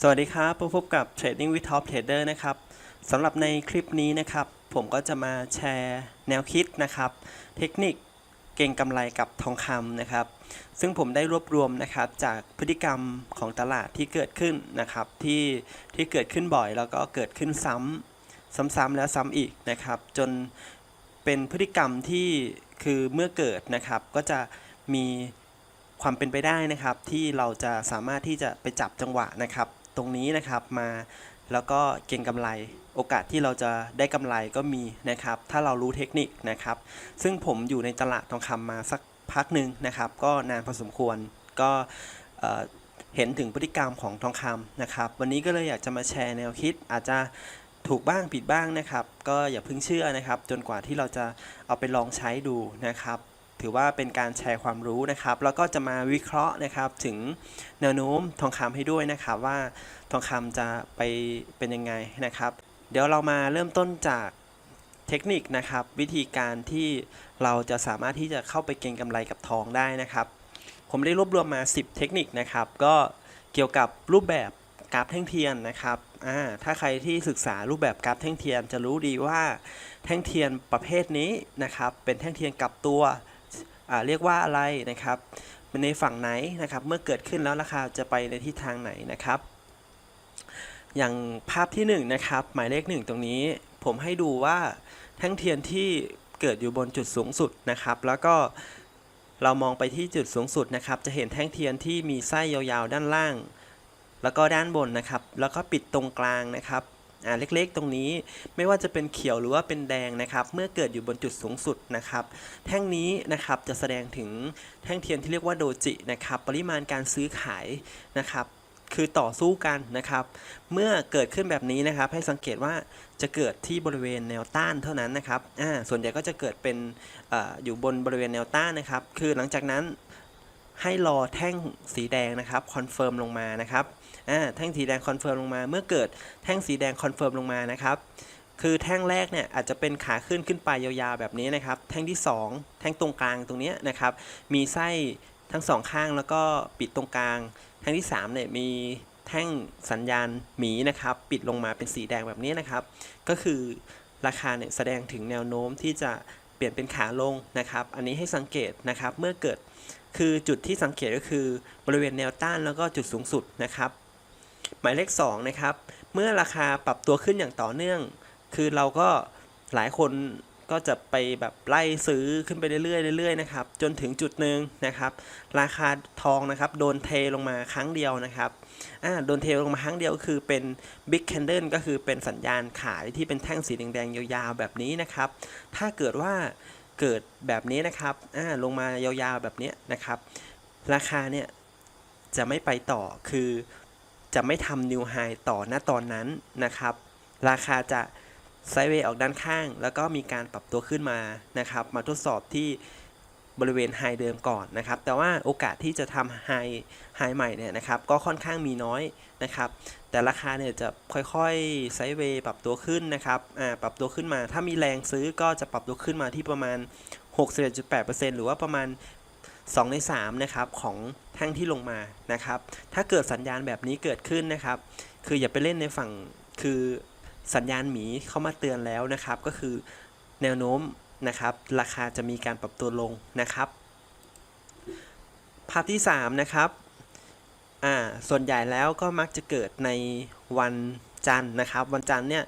สวัสดีครับพบกับ Trading with Top Trader นะครับสำหรับในคลิปนี้นะครับ ผมก็จะมาแชร์แนวคิดนะครับ เทคนิคเก่งกำไรกับทองคำนะครับ ซึ่งผมได้รวบรวมนะครับจากพฤติกรรมของตลาดที่เกิดขึ้นนะครับที่ที่เกิดขึ้นบ่อยแล้วก็เกิดขึ้นซ้ำซ้ำๆแล้วซ้ำอีกนะครับ จนเป็นพฤติกรรมที่คือเมื่อเกิดนะครับ ก็จะมีความเป็นไปได้นะครับ ที่เราจะสามารถที่จะไปจับจังหวะนะครับ ตรงนี้นะครับมา แล้วก็เก็งกำไร โอกาสที่เราจะได้กำไรก็มีนะครับ ถ้าเรารู้เทคนิคนะครับ ซึ่งผมอยู่ในตลาดทองคำมาสักพักหนึ่งนะครับ ก็นานพอสมควรก็เห็นถึงพฤติกรรมของทองคำนะครับ วันนี้ก็เลยอยากจะมาแชร์แนวคิดอาจจะถูกบ้างผิดบ้างนะครับ ก็อย่าเพิ่งเชื่อนะครับ จนกว่าที่เราจะเอาไปลองใช้ดูนะครับ ถือว่าเป็นการแชร์ความรู้นะครับ แล้วก็จะมาวิเคราะห์นะครับถึงแนวโน้มทองคำให้ด้วยนะครับว่าทองคำจะไปเป็นยังไงนะครับ เดี๋ยวเรามาเริ่มต้นจากเทคนิคนะครับ วิธีการที่เราจะสามารถที่จะเข้าไปเก็งกำไรกับทองได้นะครับ ผมได้รวบรวมมา 10 เทคนิคนะครับ ก็เกี่ยวกับรูปแบบกราฟแท่งเทียนนะครับอ่าถ้าใครที่ศึกษารูปแบบกราฟแท่งเทียนจะรู้ดีว่าแท่งเทียนประเภทนี้นะครับ เป็นแท่งเทียนกลับตัว เรียกว่าอะไรนะครับในฝั่งไหนนะครับ เมื่อเกิดขึ้นแล้วราคาจะไปในทิศทางไหนนะครับ อย่างภาพที่1นงนะครับ หมายเลขหนึ่งตรงนี้ ผมให้ดูว่าแท่งเทียนที่เกิดอยู่บนจุดสูงสุดนะครับ แล้วก็เรามองไปที่จุดสูงสุดนะครับ จะเห็นแท่งเทียนที่มีไส้ยาวๆ ด้านล่าง แล้วก็ด้านบนนะครับ แล้วก็ปิดตรงกลางนะครับ อ่าเล็กๆ ตรงนี้ไม่ว่าจะเป็นเขียวหรือว่าเป็นแดงนะครับ เมื่อเกิดอยู่บนจุดสูงสุดนะครับ แท่งนี้นะครับจะแสดงถึงแท่งเทียนที่เรียกว่าโดจินะครับปริมาณการซื้อขายนะครับคือต่อสู้กันนะครับ เมื่อเกิดขึ้นแบบนี้นะครับ ให้สังเกตว่าจะเกิดที่บริเวณแนวต้านเท่านั้นนะครับอ่าส่วนใหญ่ก็จะเกิดเป็นออยู่บนบริเวณแนวต้านนะครับ คือหลังจากนั้น ให้รอแท่งสีแดงนะครับคอนเฟิร์มลงมานะครับแท่งสีแดงคอนเฟิร์มลงมา เมื่อเกิดแท่งสีแดงคอนเฟิร์มลงมานะครับคือแท่งแรกเนี่ยอาจจะเป็นขาขึ้นขึ้นไปยาวๆแบบนี้นะครับ แท่งที่ 2 แท่งตรงกลางตรงนี้นะครับ มีไส้ทั้งสองข้างแล้วก็ปิดตรงกลาง แท่งที่3เนี่ยมีแท่งสัญญาณหมีนะครับ ปิดลงมาเป็นสีแดงแบบนี้นะครับ ก็คือราคาเนี่ยแสดงถึงแนวโน้มที่จะเปลี่ยนเป็นขาลงนะครับ อันนี้ให้สังเกตนะครับ เมื่อเกิด คือจุดที่สังเกตก็คือบริเวณแนวต้านแล้วก็จุดสูงสุดนะครับ หมายเลข2นะครับ เมื่อราคาปรับตัวขึ้นอย่างต่อเนื่อง คือเราก็หลายคนก็จะไปแบบไล่ซื้อขึ้นไปเรื่อยๆเรื่อยๆนะครับ จนถึงจุดหนึ่งนะครับ ราคาทองนะครับ โดนเทลงมาครั้งเดียวนะครับอ่าโดนเทลงมาครั้งเดียวคือเป็น Big Candle ก็คือเป็นสัญญาณขายที่เป็นแท่งสีแดงๆยาวๆแบบนี้นะครับ ถ้าเกิดว่า เกิดแบบนี้นะครับอ่าลงมายาวๆแบบนี้นะครับ ราคาเนี่ยจะไม่ไปต่อคือจะไม่ทำนิวไฮต่อหน้าตอนนั้นนะครับ ราคาจะไซด์เวย์ออกด้านข้าง แล้วก็มีการปรับตัวขึ้นมานะครับ มาทดสอบที่ บริเวณไฮเดิมก่อนนะครับ แต่ว่าโอกาสที่จะทำไฮไฮใหม่เนี่ยนะครับ ก็ค่อนข้างมีน้อยนะครับ แต่ราคาเนี่ยจะค่อยๆไซด์เวย์ปรับตัวขึ้นนะครับ อ่า ปรับตัวขึ้นมา ถ้ามีแรงซื้อก็จะปรับตัวขึ้นมาที่ประมาณ 61.8%หรือว่าประมาณ 2 ใน 3 นะครับของแท่งที่ลงมา นะครับ ถ้าเกิดสัญญาณแบบนี้เกิดขึ้นนะครับ คืออย่าไปเล่นในฝั่ง คือสัญญาณหมีเข้ามาเตือนแล้วนะครับ ก็คือแนวโน้ม นะครับ ราคาจะมีการปรับตัวลงนะครับ ภาพที่ 3 นะครับ อ่า ส่วนใหญ่แล้วก็มักจะเกิดในวันจันทร์นะครับ วันจันทร์เนี่ย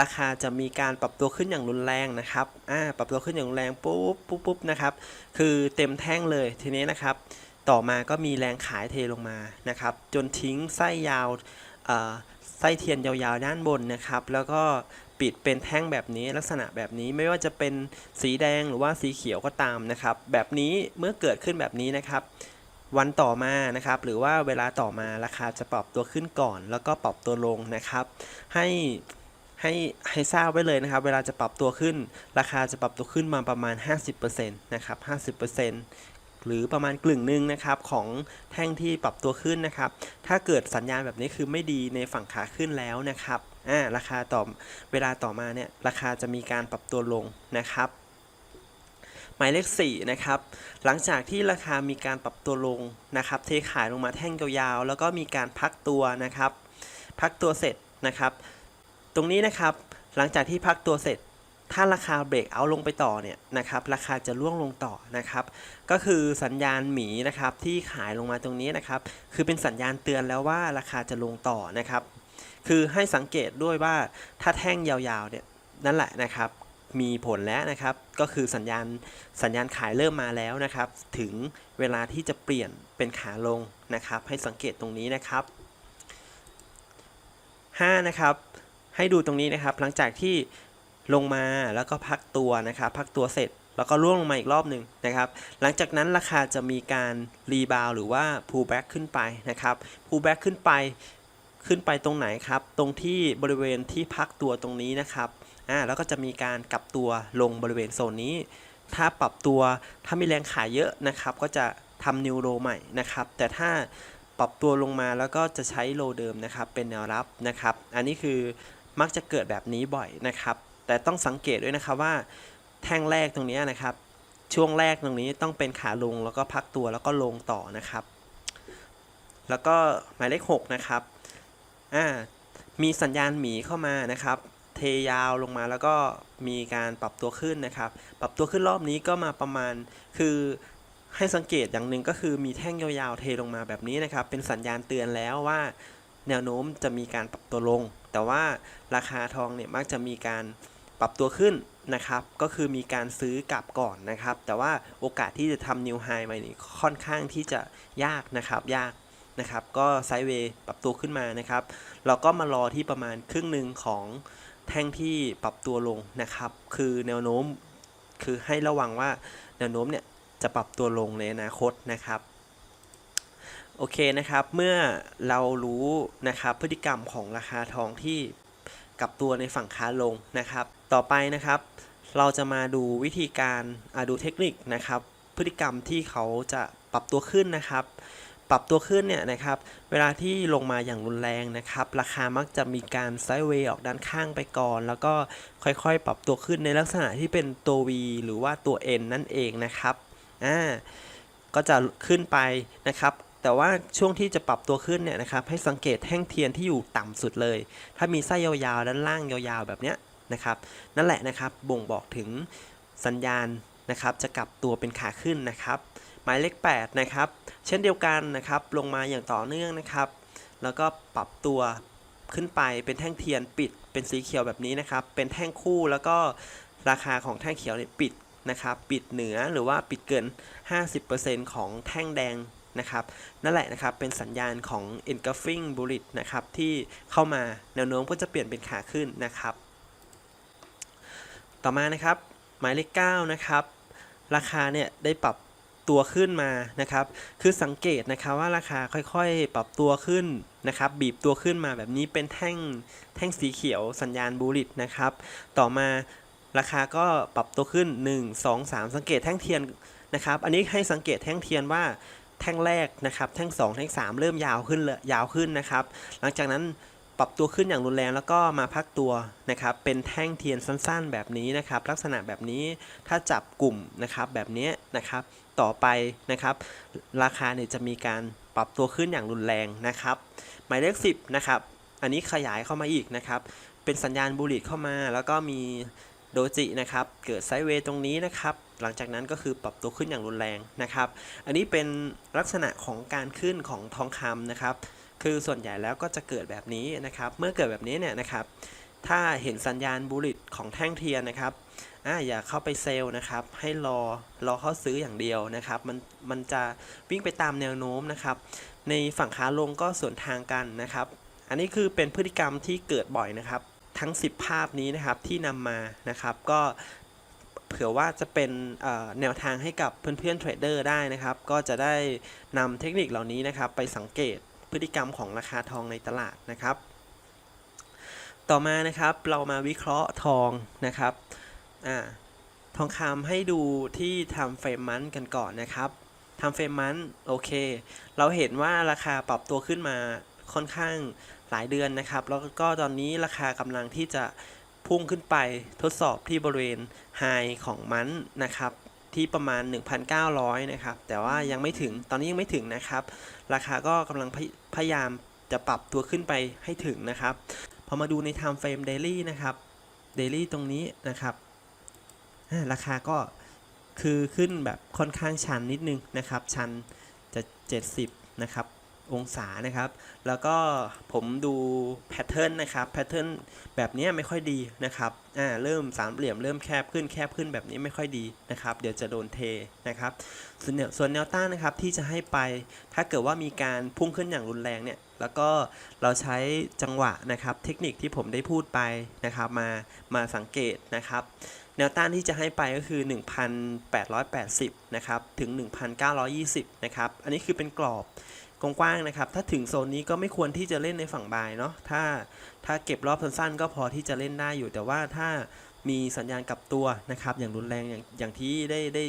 ราคาจะมีการปรับตัวขึ้นอย่างรุนแรงนะครับ อ่า ปรับตัวขึ้นอย่างรุนแรงปุ๊บปุ๊บปุ๊บนะครับ คือเต็มแท่งเลยทีนี้นะครับ ต่อมาก็มีแรงขายเทลงมานะครับ จนทิ้งไส้ยาวไส้เทียนยาวๆด้านบนนะครับ แล้วก็ ปิดเป็นแท่งแบบนี้ลักษณะแบบนี้ไม่ว่าจะเป็นสีแดงหรือว่าสีเขียวก็ตามนะครับ แบบนี้เมื่อเกิดขึ้นแบบนี้นะครับ วันต่อมานะครับ หรือว่าเวลาต่อมาราคาจะปรับตัวขึ้นก่อน แล้วก็ปรับตัวลงนะครับ ให้ให้ให้ทราบไว้เลยนะครับ เวลาจะปรับตัวขึ้น ราคาจะปรับตัวขึ้นมาประมาณ 50%นะครับ50%หรือประมาณกลึ่งหนึ่งนะครับของแท่งที่ปรับตัวขึ้นนะครับ ถ้าเกิดสัญญาณแบบนี้คือไม่ดีในฝั่งขาขึ้นแล้วนะครับ อ่าราคาต่อเวลาต่อมาเนี่ยราคาจะมีการปรับตัวลงนะครับหมายเลข4นะครับหลังจากที่ราคามีการปรับตัวลงนะครับเทขายลงมาแท่งยาวๆแล้วก็มีการพักตัวนะครับ พักตัวเสร็จนะครับ ตรงนี้นะครับหลังจากที่พักตัวเสร็จ ถ้าราคาเบรกเอาลงไปต่อเนี่ยนะครับราคาจะร่วงลงต่อนะครับ ก็คือสัญญาณหมีนะครับที่ขายลงมาตรงนี้นะครับ คือเป็นสัญญาณเตือนแล้วว่าราคาจะลงต่อนะครับ คือให้สังเกตด้วยว่าถ้าแท่งยาวๆเนี่ยนั่นแหละนะครับมีผลแล้วนะครับ ก็คือสัญญาณสัญญาณขายเริ่มมาแล้วนะครับ ถึงเวลาที่จะเปลี่ยนเป็นขาลงนะครับ ให้สังเกตตรงนี้นะครับ 5 นะครับ ให้ดูตรงนี้นะครับ หลังจากที่ลงมาแล้วก็พักตัวนะครับ พักตัวเสร็จแล้วก็ร่วงลงมาอีกรอบหนึ่งนะครับ หลังจากนั้นราคาจะมีการรีบาวหรือว่า pull back ขึ้นไปนะครับ pull back ขึ้นไป ขึ้นไปตรงไหนครับ ตรงที่บริเวณที่พักตัวตรงนี้นะครับอ่าแล้วก็จะมีการกลับตัวลงบริเวณโซนนี้ ถ้าปรับตัวถ้ามีแรงขายเยอะนะครับ ก็จะทำนิวโรใหม่นะครับ แต่ถ้าปรับตัวลงมาแล้วก็จะใช้โลเดิมนะครับ เป็นแนวรับนะครับ อันนี้คือมักจะเกิดแบบนี้บ่อยนะครับ แต่ต้องสังเกตด้วยนะครับว่า แท่งแรกตรงนี้นะครับ ช่วงแรกตรงนี้ต้องเป็นขาลงแล้วก็พักตัวแล้วก็ลงต่อนะครับ แล้วก็หมายเลข6นะครับ อ่ามีสัญญาณหมีเข้ามานะครับ เทยาวลงมาแล้วก็มีการปรับตัวขึ้นนะครับ ปรับตัวขึ้นรอบนี้ก็มาประมาณคือให้สังเกตอย่างหนึ่งก็คือมีแท่งยาวๆเทลงมาแบบนี้นะครับ เป็นสัญญาณเตือนแล้วว่า แนวโน้มจะมีการปรับตัวลง แต่ว่าราคาทองเนี่ยมักจะมีการปรับตัวขึ้นนะครับ ก็คือมีการซื้อกลับก่อนนะครับ แต่ว่าโอกาสที่จะทำนิวไฮใหม่นี่ค่อนข้างที่จะยากนะครับยาก นะครับ ก็ไซด์เวย์ปรับตัวขึ้นมานะครับ เราก็มารอที่ประมาณครึ่งหนึ่งของแท่งที่ปรับตัวลงนะครับ คือแนวโน้มคือให้ระวังว่าแนวโน้มเนี่ยจะปรับตัวลงในอนาคตนะครับโอเคนะครับ เมื่อเรารู้นะครับพฤติกรรมของราคาทองที่กลับตัวในฝั่งขาลงนะครับ ต่อไปนะครับ เราจะมาดูวิธีการดูเทคนิคนะครับ พฤติกรรมที่เขาจะปรับตัวขึ้นนะครับ ปรับตัวขึ้นเนี่ยนะครับเวลาที่ลงมาอย่างรุนแรงนะครับ ราคามักจะมีการไซด์เวย์ออกด้านข้างไปก่อน แล้วก็ค่อยๆ ปรับตัวขึ้นในลักษณะที่เป็นตัว V หรือว่าตัว N นั่นเองนะครับอ่าก็จะขึ้นไปนะครับแต่ว่าช่วงที่จะปรับตัวขึ้นเนี่ยนะครับให้สังเกตแท่งเทียนที่อยู่ต่ำสุดเลย ถ้ามีไส้ยาวๆด้านล่างยาวๆแบบเนี้ยนะครับนั่นแหละนะครับบ่งบอกถึงสัญญาณนะครับจะกลับตัวเป็นขาขึ้นนะครับ มายเลข8นะครับเช่นเดียวกันนะครับลงมาอย่างต่อเนื่องนะครับ แล้วก็ปรับตัวขึ้นไปเป็นแท่งเทียนปิดเป็นสีเขียวแบบนี้นะครับ เป็นแท่งคู่แล้วก็ราคาของแท่งเขียวเนี่ยปิดนะครับปิดเหนือหรือว่าปิดเกิน 50%ของแท่งแดงนะครับนั่นแหละนะครับเป็นสัญญาณของ engulfing bullet นะครับที่เข้ามาแนวโน้มก็จะเปลี่ยนเป็นขาขึ้นนะครับ ต่อมานะครับหมายเลข9นะครับราคาเนี่ยได้ปรับ ตัวขึ้นมานะครับ คือสังเกตนะครับว่าราคาค่อยๆ ปรับตัวขึ้นนะครับ บีบตัวขึ้นมาแบบนี้เป็นแท่งแท่งสีเขียวสัญญาณบูลิตนะครับ ต่อมาราคาก็ปรับตัวขึ้น 1 2 3 สังเกตแท่งเทียนนะครับ อันนี้ให้สังเกตแท่งเทียนว่าแท่งแรกนะครับแท่ง 2 แท่ง 3 เริ่มยาวขึ้นเลยยาวขึ้นนะครับ หลังจากนั้นปรับตัวขึ้นอย่างรุนแรงแล้วก็มาพักตัวนะครับ เป็นแท่งเทียนสั้นๆ แบบนี้นะครับ ลักษณะแบบนี้ถ้าจับกลุ่มนะครับแบบนี้นะครับ ต่อไปนะครับ ราคาเนี่ยจะมีการปรับตัวขึ้นอย่างรุนแรงนะครับ หมายเลข 10 นะครับ อันนี้ขยายเข้ามาอีกนะครับ เป็นสัญญาณบูลลิตเข้ามา แล้วก็มีโดจินะครับ เกิดไซด์เวย์ตรงนี้นะครับ หลังจากนั้นก็คือปรับตัวขึ้นอย่างรุนแรงนะครับ อันนี้เป็นลักษณะของการขึ้นของทองคำนะครับ คือส่วนใหญ่แล้วก็จะเกิดแบบนี้นะครับ เมื่อเกิดแบบนี้เนี่ยนะครับ ถ้าเห็นสัญญาณบูลลิตของแท่งเทียนนะครับ อ่าอย่าเข้าไปเซลล์นะครับ ให้รอรอเข้าซื้ออย่างเดียวนะครับ มันมันจะวิ่งไปตามแนวโน้มนะครับ ในฝั่งขาลงก็ส่วนทางกันนะครับ อันนี้คือเป็นพฤติกรรมที่เกิดบ่อยนะครับ ทั้ง 10 ภาพนี้นะครับที่นำมานะครับ ก็เผื่อว่าจะเป็นแนวทางให้กับเพื่อนๆเทรดเดอร์ได้นะครับ ก็จะได้นำเทคนิคเหล่านี้นะครับ ไปสังเกตพฤติกรรมของราคาทองในตลาดนะครับ ต่อมานะครับเรามาวิเคราะห์ทองนะครับ อ่าทองคำให้ดูที่ทำเฟรมมันกันก่อนนะครับทำเฟรมมันโอเค เราเห็นว่าราคาปรับตัวขึ้นมาค่อนข้างหลายเดือนนะครับ แล้วก็ตอนนี้ราคากำลังที่จะพุ่งขึ้นไปทดสอบที่บริเวณไฮของมันนะครับ ที่ประมาณ 1,900 นะครับ แต่ว่ายังไม่ถึงตอนนี้ยังไม่ถึงนะครับ ราคาก็กำลังพยพยายามจะปรับตัวขึ้นไปให้ถึงนะครับ พอมาดูใน time frame daily นะครับ daily ตรงนี้นะครับ ราคาก็คือขึ้นแบบค่อนข้างชันนิดนึงนะครับ ชันจะ 70 นะครับ องศานะครับ แล้วก็ผมดูแพทเทิร์นนะครับแพทเทิร์นแบบนี้ไม่ค่อยดีนะครับอ่าเริ่มสามเหลี่ยมเริ่มแคบขึ้นแคบขึ้นแบบนี้ไม่ค่อยดีนะครับ เดี๋ยวจะโดนเทนะครับ ส่วนแนวส่วนแนวต้านนะครับที่จะให้ไปถ้าเกิดว่ามีการพุ่งขึ้นอย่างรุนแรงเนี่ยแล้วก็เราใช้จังหวะนะครับ เทคนิคที่ผมได้พูดไปนะครับมามาสังเกตนะครับ แนวต้านที่จะให้ไปก็คือ 1,880 นะครับ ถึง 1,920 นะครับ อันนี้คือเป็นกรอบ กว้างๆนะครับ ถ้าถึงโซนนี้ก็ไม่ควรที่จะเล่นในฝั่งบายเนาะ ถ้าถ้าเก็บรอบสั้นๆ ก็พอที่จะเล่นได้อยู่ แต่ว่าถ้ามีสัญญาณกลับตัวนะครับ อย่างรุนแรงอย่างอย่างที่ได้ได้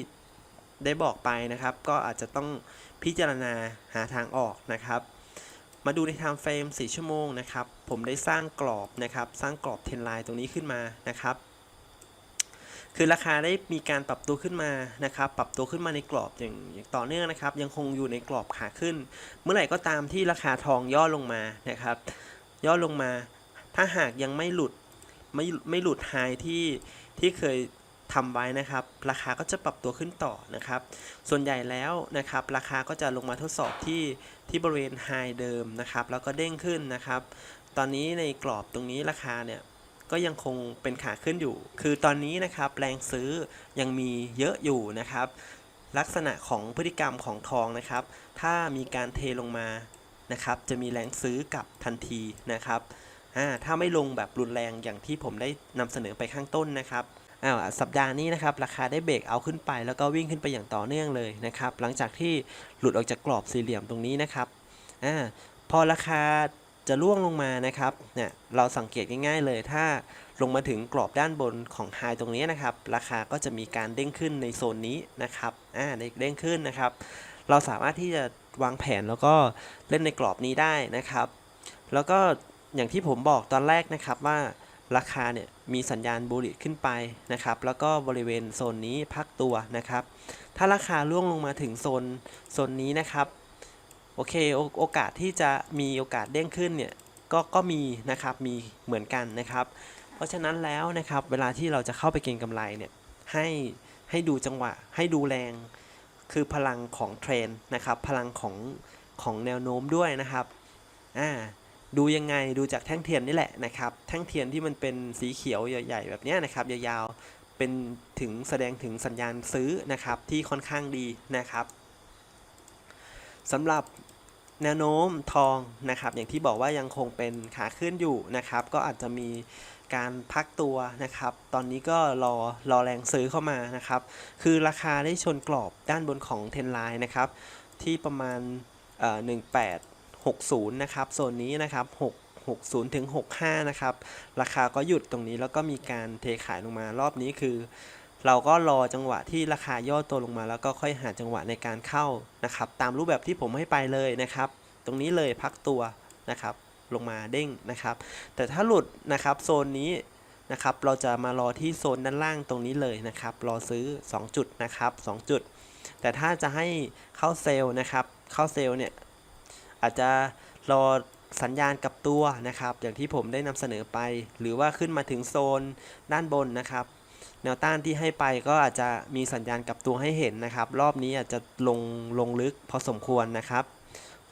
ได้บอกไปนะครับ ก็อาจจะต้องพิจารณาหาทางออกนะครับ มาดูใน time frame 4ชั่วโมงนะครับ ผมได้สร้างกรอบนะครับ สร้างกรอบเทนไลน์ตรงนี้ขึ้นมานะครับ คือราคาได้มีการปรับตัวขึ้นมานะครับ ปรับตัวขึ้นมาในกรอบอย่างางต่อเนื่องนะครับ ยังคงอยู่ในกรอบขาขึ้น เมื่อไหร่ก็ตามที่ราคาทองย่อลงมานะครับ ย่อลงมา ถ้าหากยังไม่หลุดไม่ไม่หลุดไฮที่ที่เคยทำไว้นะครับ ราคาก็จะปรับตัวขึ้นต่อนะครับ ส่วนใหญ่แล้วนะครับ ราคาก็จะลงมาทดสอบที่ที่บริเวณไฮเดิมนะครับ แล้วก็เด้งขึ้นนะครับ ตอนนี้ในกรอบตรงนี้ราคาเนี่ย ก็ยังคงเป็นขาขึ้นอยู่ คือตอนนี้นะครับแรงซื้อยังมีเยอะอยู่นะครับ ลักษณะของพฤติกรรมของทองนะครับ ถ้ามีการเทลงมานะครับ จะมีแรงซื้อกลับทันทีนะครับถ้าไม่ลงแบบรุนแรงอย่างที่ผมได้นำเสนอไปข้างต้นนะครับอ้าวสัปดาห์นี้นะครับราคาได้เบรกเอาขึ้นไป แล้วก็วิ่งขึ้นไปอย่างต่อเนื่องเลยนะครับ หลังจากที่หลุดออกจากกรอบสี่เหลี่ยมตรงนี้นะครับอ่าพอราคา จะล่วงลงมานะครับเนี่ยเราสังเกตง่ายๆเลยถ้าลงมาถึงกรอบด้านบนของไฮตรงนี้นะครับ ราคาก็จะมีการเด้งขึ้นในโซนนี้นะครับอ่าเด้งขึ้นนะครับ เราสามารถที่จะวางแผนแล้วก็เล่นในกรอบนี้ได้นะครับ แล้วก็อย่างที่ผมบอกตอนแรกนะครับว่าราคาเนี่ยมีสัญญาณบูลิขึ้นไปนะครับ แล้วก็บริเวณโซนนี้พักตัวนะครับ ถ้าราคาล่วงลงมาถึงโซนโซนนี้นะครับ โอเคโอโอกาสที่จะมีโอกาสเด้งขึ้นเนี่ยก็ก็มีนะครับมีเหมือนกันนะครับ เพราะฉะนั้นแล้วนะครับเวลาที่เราจะเข้าไปเก็งกำไรเนี่ยให้ให้ดูจังหวะ ให้ดูแรงคือพลังของเทรนนะครับพลังของของแนวโน้มด้วยนะครับอ่าดูยังไงดูจากแท่งเทียนนี่แหละนะครับแท่งเทียนที่มันเป็นสีเขียวใหญ่ ๆ แบบนี้นะครับยาวๆเป็นถึงแสดงถึงสัญญาณซื้อนะครับที่ค่อนข้างดีนะครับสำหรับ แนวโน้มทองนะครับ อย่างที่บอกว่ายังคงเป็นขาขึ้นอยู่นะครับ ก็อาจจะมีการพักตัวนะครับ ตอนนี้ก็รอรอแรงซื้อเข้ามานะครับ คือราคาได้ชนกรอบด้านบนของเทนไลน์นะครับ ที่ประมาณเอ่อ1860นะครับโซนนี้นะครับ6 60ถึง65 นะครับ ราคาก็หยุดตรงนี้แล้วก็มีการเทขายลงมารอบนี้คือ เราก็รอจังหวะที่ราคาย่อตัวลงมา แล้วก็ค่อยหาจังหวะในการเข้านะครับ ตามรูปแบบที่ผมให้ไปเลยนะครับ ตรงนี้เลยพักตัวนะครับ ลงมาเด้งนะครับ แต่ถ้าหลุดนะครับโซนนี้นะครับ เราจะมารอที่โซนด้านล่างตรงนี้เลยนะครับ รอซื้อ 2 จุดนะครับ2จุด แต่ถ้าจะให้เข้าเซลล์นะครับ เข้าเซลล์เนี่ยอาจจะรอสัญญาณกับตัวนะครับ อย่างที่ผมได้นำเสนอไป หรือว่าขึ้นมาถึงโซนด้านบนนะครับ แนวต้านที่ให้ไปก็อาจจะมีสัญญาณกลับตัวให้เห็นนะครับ รอบนี้อาจจะลงลงลึกพอสมควรนะครับ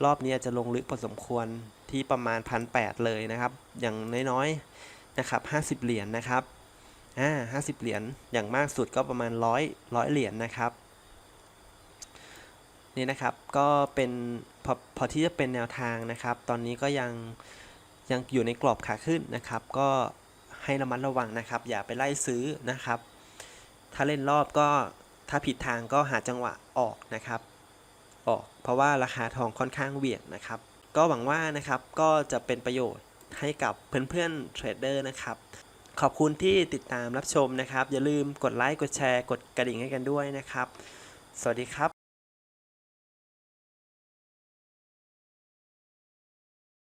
รอบนี้อาจจะลงลึกพอสมควรที่ประมาณพันแเลยนะครับ อย่างน้อยๆนะครับห้าสิบเหรียญนะครับอ่าห้าสิบเหรียญอย่างมากสุดก็ประมาณร้อยร้อยเหรียญนะครับนี่นะครับก็เป็นพอพอที่จะเป็นแนวทางนะครับ ตอนนี้ก็ยังยังอยู่ในกรอบขาขึ้นนะครับ ก็ ให้ระมัดระวังนะครับ อย่าไปไล่ซื้อนะครับ ถ้าเล่นรอบก็ถ้าผิดทางก็หาจังหวะออกนะครับ ออก เพราะว่าราคาทองค่อนข้างเหวี่ยงนะครับ ก็หวังว่านะครับก็จะเป็นประโยชน์ให้กับเพื่อนๆเทรดเดอร์นะครับขอบคุณที่ติดตามรับชมนะครับ อย่าลืมกดไลค์ กดแชร์ กดกระดิ่งให้กันด้วยนะครับ สวัสดีครับ